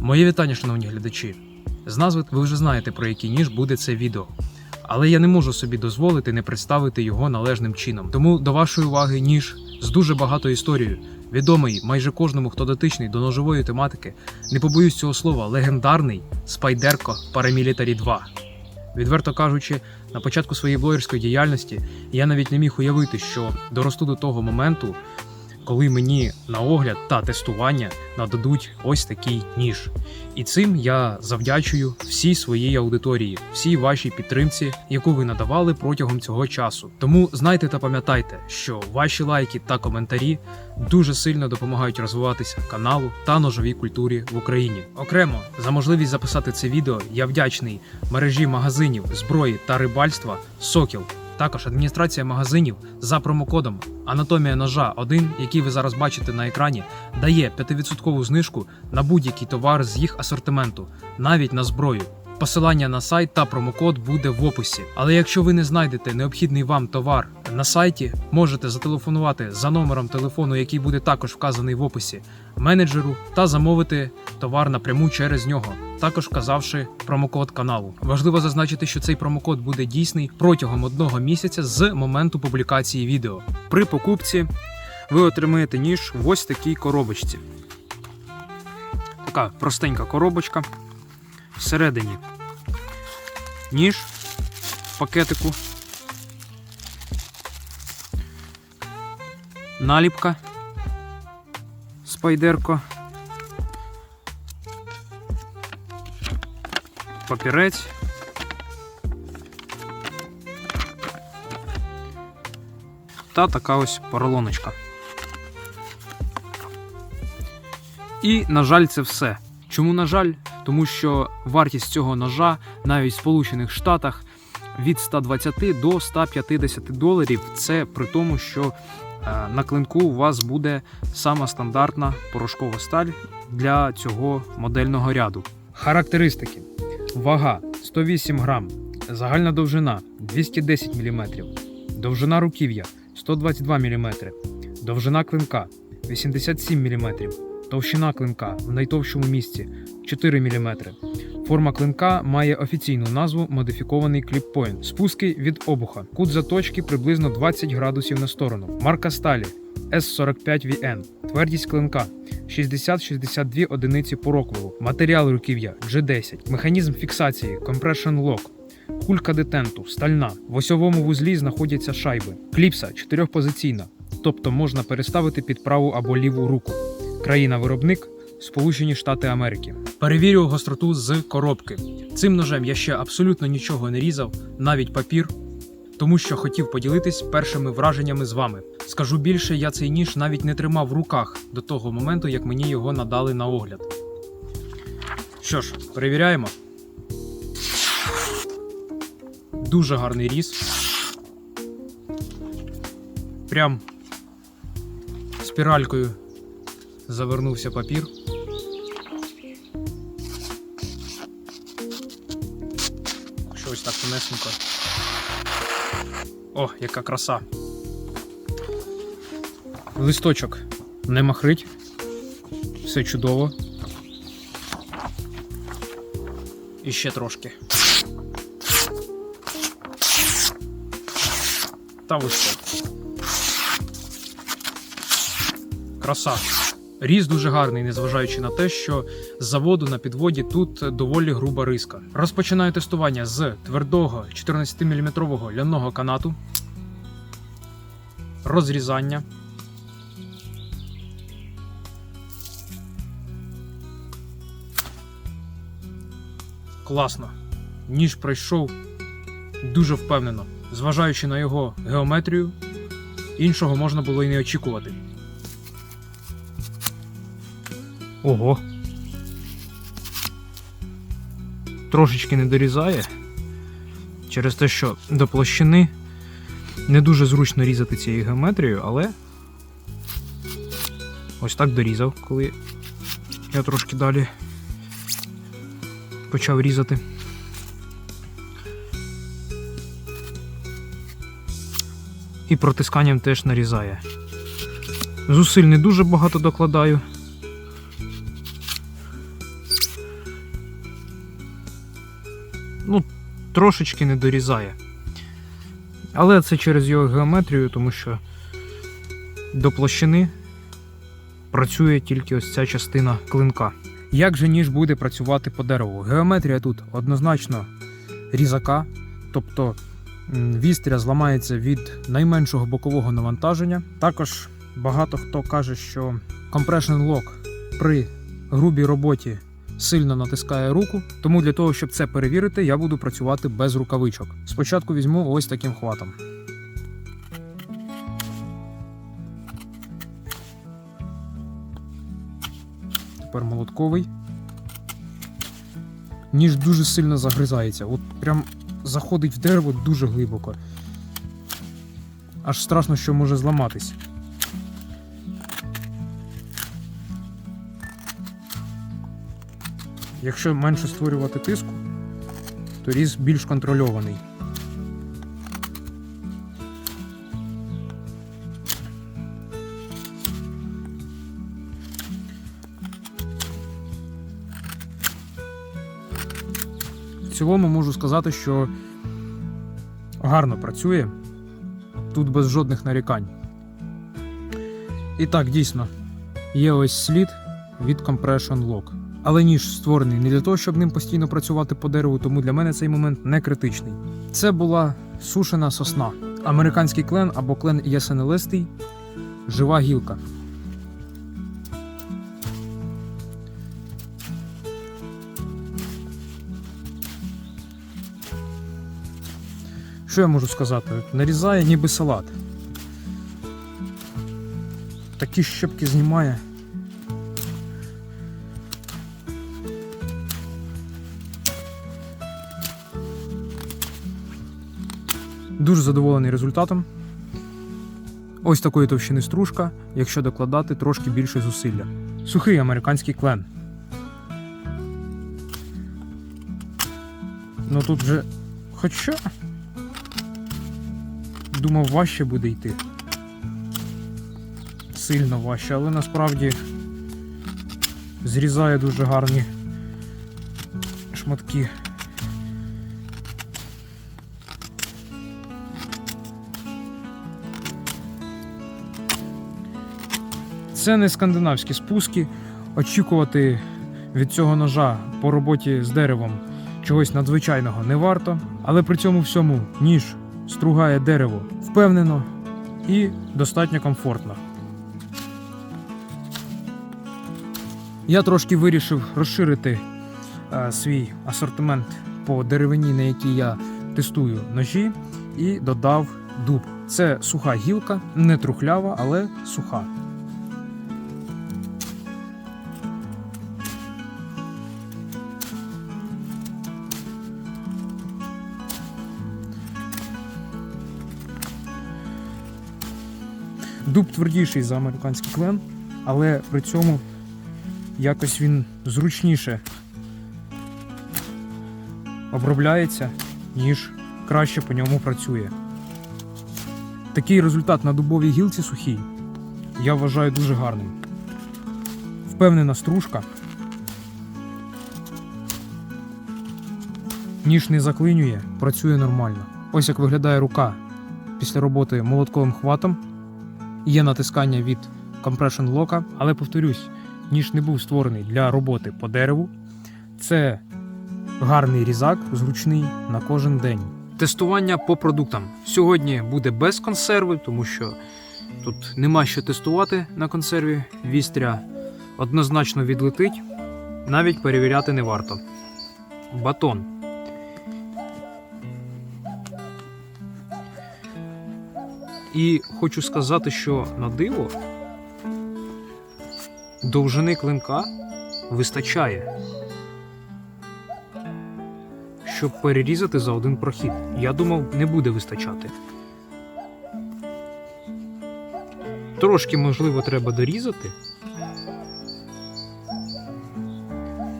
Моє вітання, шановні глядачі. З назви ви вже знаєте, про який ніж буде це відео. Але я не можу собі дозволити не представити його належним чином. Тому до вашої уваги ніж з дуже багатою історією, відомий майже кожному, хто дотичний до ножової тематики, не побоюсь цього слова, легендарний Спайдерко Paramilitary 2. Відверто кажучи, на початку своєї блогерської діяльності я навіть не міг уявити, що доросту до того моменту, коли мені на огляд та тестування нададуть ось такий ніж. І цим я завдячую всій своїй аудиторії, всій вашій підтримці, яку ви надавали протягом цього часу. Тому знайте та пам'ятайте, що ваші лайки та коментарі дуже сильно допомагають розвиватися каналу та ножовій культурі в Україні. Окремо за можливість записати це відео я вдячний мережі магазинів зброї та рибальства Сокіл. Також адміністрація магазинів за промокодом Анатомія ножа 1, який ви зараз бачите на екрані, дає 5% знижку на будь-який товар з їх асортименту, навіть на зброю. Посилання на сайт та промокод буде в описі. Але якщо ви не знайдете необхідний вам товар на сайті, можете зателефонувати за номером телефону, який буде також вказаний в описі, менеджеру та замовити товар напряму через нього, також вказавши промокод каналу. Важливо зазначити, що цей промокод буде дійсний протягом одного місяця з моменту публікації відео. При покупці ви отримаєте ніж в ось такій коробочці. Така простенька коробочка. Всередині ніж пакетику. Наліпка. Спайдерко. Папірець. Та така ось поролоночка. І, на жаль, це все. Чому, на жаль? Тому що вартість цього ножа навіть в Сполучених Штатах від 120 до 150 доларів. Це при тому, що е, на клинку у вас буде сама стандартна порошкова сталь для цього модельного ряду. Характеристики: вага 108 грам, загальна довжина 210 мм, довжина руків'я 122 мм, довжина клинка 87 мм, товщина клинка в найтовщому місці 4 мм. Форма клинка має офіційну назву модифікований кліппойнт. Спуски від обуха. Кут заточки приблизно 20 градусів на сторону. Марка сталі S45VN. Твердість клинка 60-62 одиниці по. Матеріал руків'я G10. Механізм фіксації Compression Lock. Кулька детенту стальна. В осьовому вузлі знаходяться шайби. Кліпса чотирьохпозиційна, тобто можна переставити під праву або ліву руку. Країна-виробник Сполучені Штати Америки. Перевірю гостроту з коробки. Цим ножем я ще абсолютно нічого не різав, навіть папір, тому що хотів поділитись першими враженнями з вами. Скажу більше, я цей ніж навіть не тримав в руках до того моменту, як мені його надали на огляд. Що ж, перевіряємо. Дуже гарний різ. Прям спіралькою завернувся папір. Що ось так тонесенько. О, яка краса. Листочок не махрить. Все чудово. І ще трошки. Та ви що? Краса. Різ дуже гарний, незважаючи на те, що з заводу на підводі тут доволі груба риска. Розпочинаю тестування з твердого 14-мм ляного канату, розрізання. Класно. Ніж пройшов дуже впевнено. Зважаючи на його геометрію, іншого можна було й не очікувати. Ого. Трошечки не дорізає. Через те, що до площини не дуже зручно різати цією геометрією, але ось так дорізав, коли я трошки далі почав різати. І протисканням теж нарізає. Зусиль не дуже багато докладаю. Трошечки не дорізає. Але це через його геометрію, тому що до площини працює тільки ось ця частина клинка. Як же ніж буде працювати по дереву? Геометрія тут однозначно різака, тобто вістря зламається від найменшого бокового навантаження. Також багато хто каже, що compression lock при грубій роботі сильно натискає руку, тому для того, щоб це перевірити, я буду працювати без рукавичок. Спочатку візьму ось таким хватом. Тепер молотковий. Ніж дуже сильно загризається. От прям заходить в дерево дуже глибоко. Аж страшно, що може зламатись. Якщо менше створювати тиску, то різ більш контрольований. В цілому можу сказати, що гарно працює. Тут без жодних нарікань. І так, дійсно, є ось слід від Compression Lock. Але ніж створений не для того, щоб ним постійно працювати по дереву, тому для мене цей момент не критичний. Це була сушена сосна, американський клен або клен ясенелистий, жива гілка. Що я можу сказати? Нарізає ніби салат. Такі щепки знімає. Дуже задоволений результатом. Ось такої товщини стружка, якщо докладати трошки більше зусилля. Сухий американський клен. Ну тут же. Хоча. Думав, важче буде йти. Сильно важче, але насправді зрізає дуже гарні шматки. Це не скандинавські спуски. Очікувати від цього ножа по роботі з деревом чогось надзвичайного не варто, але при цьому всьому ніж стругає дерево впевнено і достатньо комфортно. Я трошки вирішив розширити е, свій асортимент по деревині, на якій я тестую ножі, і додав дуб. Це суха гілка, не трухлява, але суха. Дуб твердіший за американський клен, але при цьому якось він зручніше обробляється, ніж краще по ньому працює. Такий результат на дубовій гілці сухій я вважаю дуже гарним. Впевнена стружка. Ніж не заклинює, працює нормально. Ось як виглядає рука після роботи молотковим хватом. Є натискання від compression лока, але повторюсь, ніж не був створений для роботи по дереву. Це гарний різак, зручний на кожен день. Тестування по продуктам. Сьогодні буде без консерви, тому що тут нема що тестувати на консерві. Вістря однозначно відлетить, навіть перевіряти не варто. Батон. І хочу сказати, що на диво довжини клинка вистачає, щоб перерізати за один прохід. Я думав, не буде вистачати. Трошки, можливо, треба дорізати.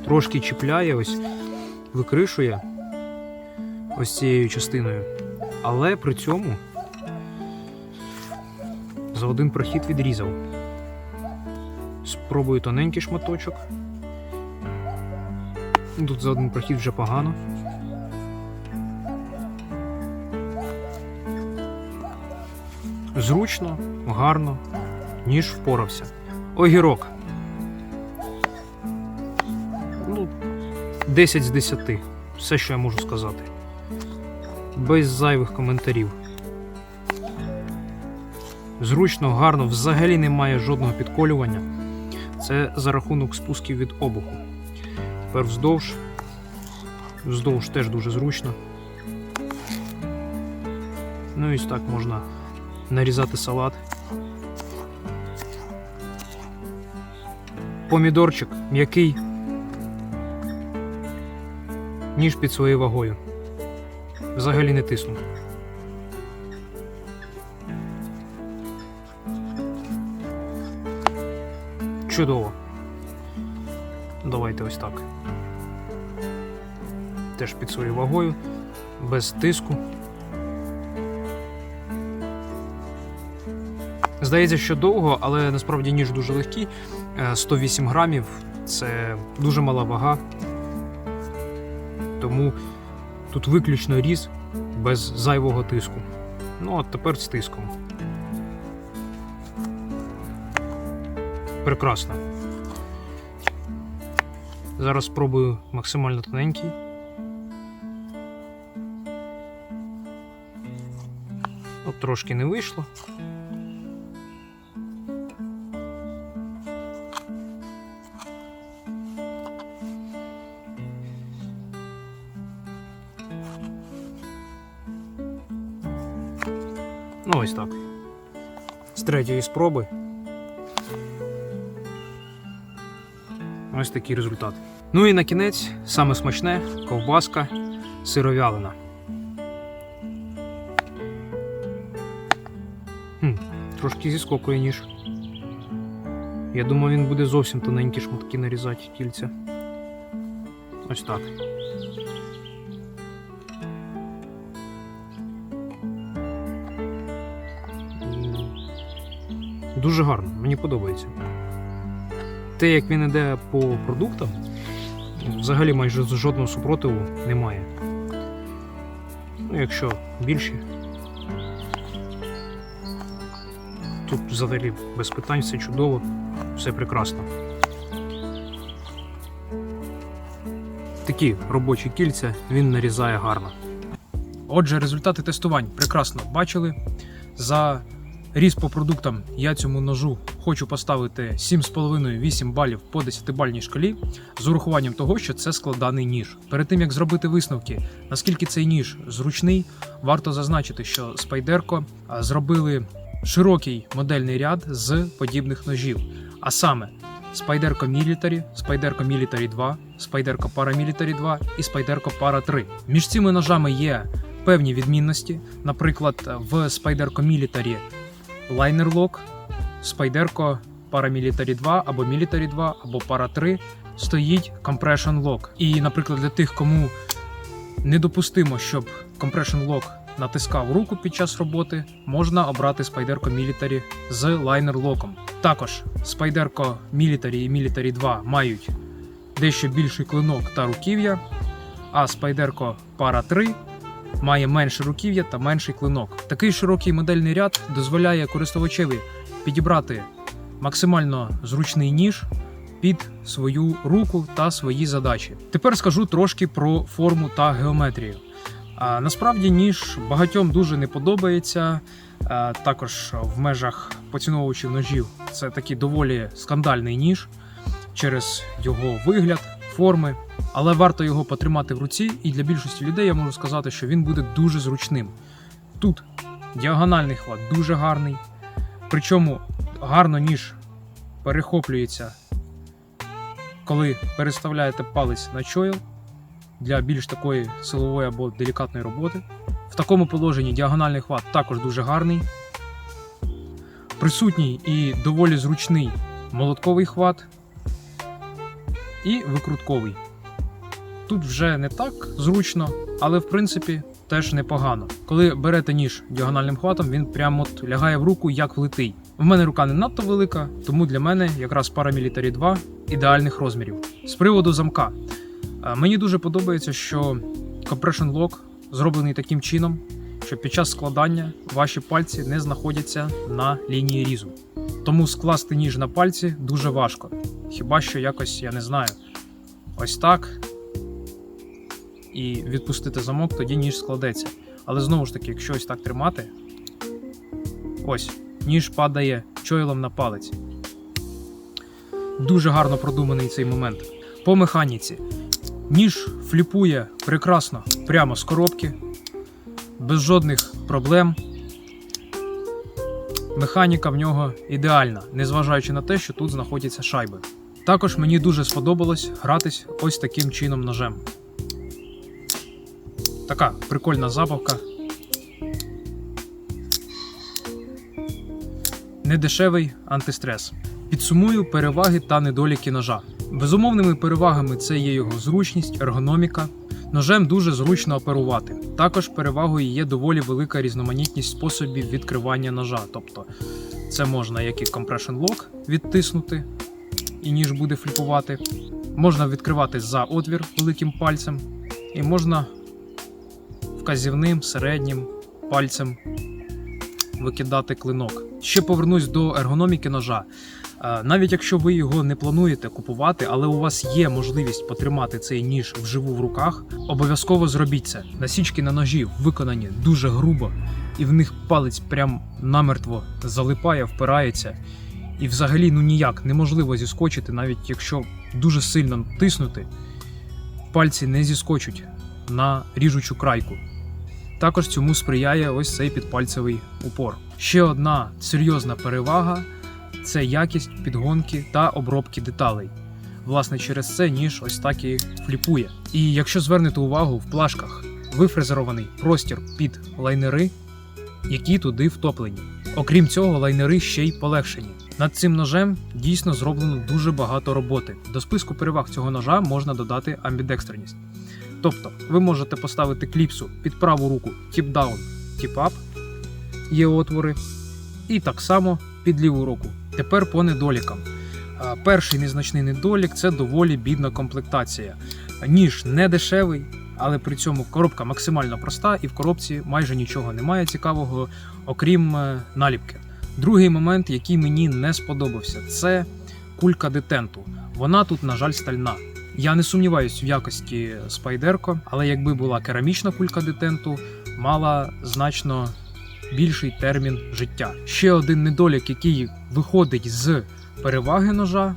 Трошки чіпляє, ось викришує ось цією частиною. Але при цьому один прохід відрізав. Спробую тоненький шматочок. Тут за один прохід вже погано. Зручно, гарно, ніж впорався. Огірок. Ну, 10 з 10. Все, що я можу сказати. Без зайвих коментарів. Зручно, гарно, взагалі немає жодного підколювання. Це за рахунок спусків від обуху. Тепер вздовж. Вздовж теж дуже зручно. Ну і так можна нарізати салат. Помідорчик м'який, ніж під своєю вагою. Взагалі не тисну. Чудово. Давайте ось так. Теж під своєю вагою, без тиску. Здається, що довго, але насправді ніж дуже легкий. Е, 108 грамів це дуже мала вага. Тому тут виключно різ без зайвого тиску. Ну, а тепер з тиском. Прекрасно. Зараз спробую максимально тоненький. От трошки не вийшло. Ну, ось так. З третьої спроби. Ось такий результат. Ну і на кінець саме смачне ковбаска сировялина. Хм, трошки зіскокує ніж. Я думаю, він буде зовсім тоненькі шматки нарізати кільця. Ось так. Дуже гарно, мені подобається. Те, як він іде по продуктам, взагалі майже жодного супротиву немає. Ну, якщо більші, тут взагалі без питань все чудово, все прекрасно. Такі робочі кільця він нарізає гарно. Отже, результати тестувань прекрасно бачили. За різ по продуктам я цьому ножу хочу поставити 7,5-8 балів по 10-бальній шкалі з урахуванням того, що це складаний ніж. Перед тим як зробити висновки, наскільки цей ніж зручний, варто зазначити, що Спайдерко зробили широкий модельний ряд з подібних ножів, а саме Spyderco Military, Spyderco Military 2, Spyderco Paramilitary 2 і Spyderco Para 3. Між цими ножами є певні відмінності. Наприклад, в Spyderco Military Liner Spyderco Paramilitary 2 або Military 2 або Para 3 стоїть Compression Lock. І, наприклад, для тих, кому недопустимо, щоб Compression Lock натискав руку під час роботи, можна обрати Spyderco Military з Lock. Також Spyderco Military і Military 2 мають дещо більший клинок та руків'я, а Spyderco Para 3 має менше руків'я та менший клинок. Такий широкий модельний ряд дозволяє користувачеві підібрати максимально зручний ніж під свою руку та свої задачі. Тепер скажу трошки про форму та геометрію. Насправді ніж багатьом дуже не подобається. Також в межах поціновувачів ножів це такий доволі скандальний ніж через його вигляд, форми. Але варто його потримати в руці, і для більшості людей я можу сказати, що він буде дуже зручним. Тут діагональний хват дуже гарний, причому гарно ніж перехоплюється, коли переставляєте палець на чойл для більш такої силової або делікатної роботи. В такому положенні діагональний хват також дуже гарний. Присутній і доволі зручний молотковий хват і викрутковий. Тут вже не так зручно, але в принципі теж непогано. Коли берете ніж діагональним хватом, він прямо от лягає в руку як влитий. В мене рука не надто велика, тому для мене якраз Paramilitary 2 ідеальних розмірів. З приводу замка. Е, Мені дуже подобається, що Compression Lock зроблений таким чином, що під час складання ваші пальці не знаходяться на лінії різу. Тому скласти ніж на пальці дуже важко. Хіба що якось, я не знаю, ось так. І відпустити замок, тоді ніж складеться. Але знову ж таки, якщо ось так тримати, ось, ніж падає чойлом на палець. Дуже гарно продуманий цей момент. По механіці. Ніж фліпує прекрасно прямо з коробки, без жодних проблем. Механіка в нього ідеальна, незважаючи на те, що тут знаходяться шайби. Також мені дуже сподобалось гратись ось таким чином ножем. Така прикольна забавка. Недешевий антистрес. Підсумую переваги та недоліки ножа. Безумовними перевагами це є його зручність, ергономіка. Ножем дуже зручно оперувати. Також перевагою є доволі велика різноманітність способів відкривання ножа. Тобто це можна як і compression lock відтиснути, і ніж буде фліпувати. Можна відкривати за отвір великим пальцем, і можна вказівним середнім пальцем викидати клинок. Ще повернусь до ергономіки ножа. Е, Навіть якщо ви його не плануєте купувати, але у вас є можливість потримати цей ніж вживу в руках, обов'язково зробіть це. Насічки на ножі виконані дуже грубо, і в них палець прям намертво залипає, впирається. І взагалі ну ніяк неможливо зіскочити, навіть якщо дуже сильно тиснути, пальці не зіскочуть на ріжучу крайку. Також цьому сприяє ось цей підпальцевий упор. Ще одна серйозна перевага це якість підгонки та обробки деталей. Власне, через це ніж ось так і фліпує. І якщо звернете увагу, в плашках вифрезерований простір під лайнери, які туди втоплені. Окрім цього, лайнери ще й полегшені. Над цим ножем дійсно зроблено дуже багато роботи. До списку переваг цього ножа можна додати амбідекстерність. Тобто, ви можете поставити кліпсу під праву руку тіп-даун, тіп-ап, є отвори, і так само під ліву руку. Тепер по недолікам. Перший незначний недолік це доволі бідна комплектація. Ніж не дешевий, але при цьому коробка максимально проста, і в коробці майже нічого немає цікавого, окрім е, наліпки. Другий момент, який мені не сподобався, це кулька детенту. Вона тут, на жаль, стальна. Я не сумніваюсь в якості спайдерко, але якби була керамічна кулька детенту, мала значно більший термін життя. Ще один недолік, який виходить з переваги ножа,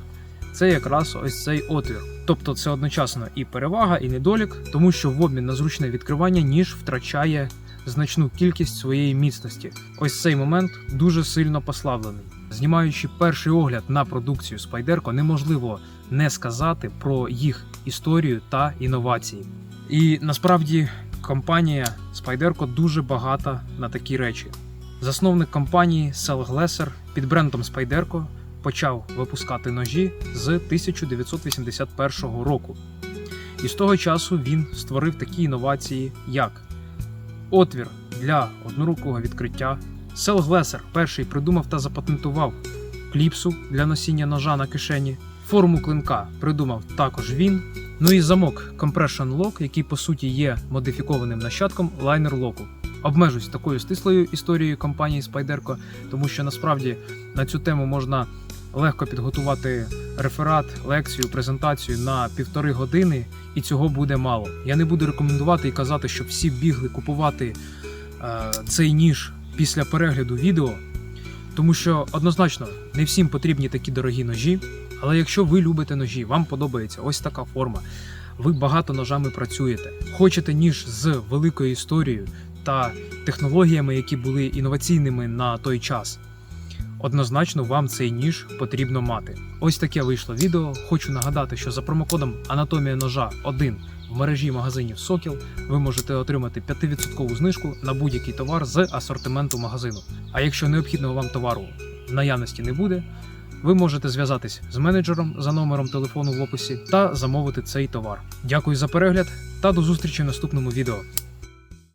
це якраз ось цей отвір. Тобто це одночасно і перевага, і недолік, тому що в обмін на зручне відкривання ніж втрачає значну кількість своєї міцності. Ось цей момент дуже сильно послаблений. Знімаючи перший огляд на продукцію Спайдерко, неможливо не сказати про їх історію та інновації. І насправді компанія Spyderco дуже багата на такі речі. Засновник компанії Sel Glesser під брендом Spyderco почав випускати ножі з 1981 року. І з того часу він створив такі інновації, як отвір для однорукого відкриття. Сел Глесер перший придумав та запатентував кліпсу для носіння ножа на кишені. Форму клинка придумав також він. Ну і замок Compression Lock, який по суті є модифікованим нащадком лайнер локу. Обмежусь такою стислою історією компанії Spyderco, тому що насправді на цю тему можна легко підготувати реферат, лекцію, презентацію на півтори години, і цього буде мало. Я не буду рекомендувати і казати, щоб всі бігли купувати е, цей ніж після перегляду відео, тому що однозначно не всім потрібні такі дорогі ножі. Але якщо ви любите ножі, вам подобається ось така форма, ви багато ножами працюєте, хочете ніж з великою історією та технологіями, які були інноваційними на той час. Однозначно вам цей ніж потрібно мати. Ось таке вийшло відео. Хочу нагадати, що за промокодом Анатомія ножа 1 в мережі магазинів Сокіл ви можете отримати 5% знижку на будь-який товар з асортименту магазину. А якщо необхідного вам товару в наявності не буде, ви можете зв'язатись з менеджером за номером телефону в описі та замовити цей товар. Дякую за перегляд та до зустрічі в наступному відео.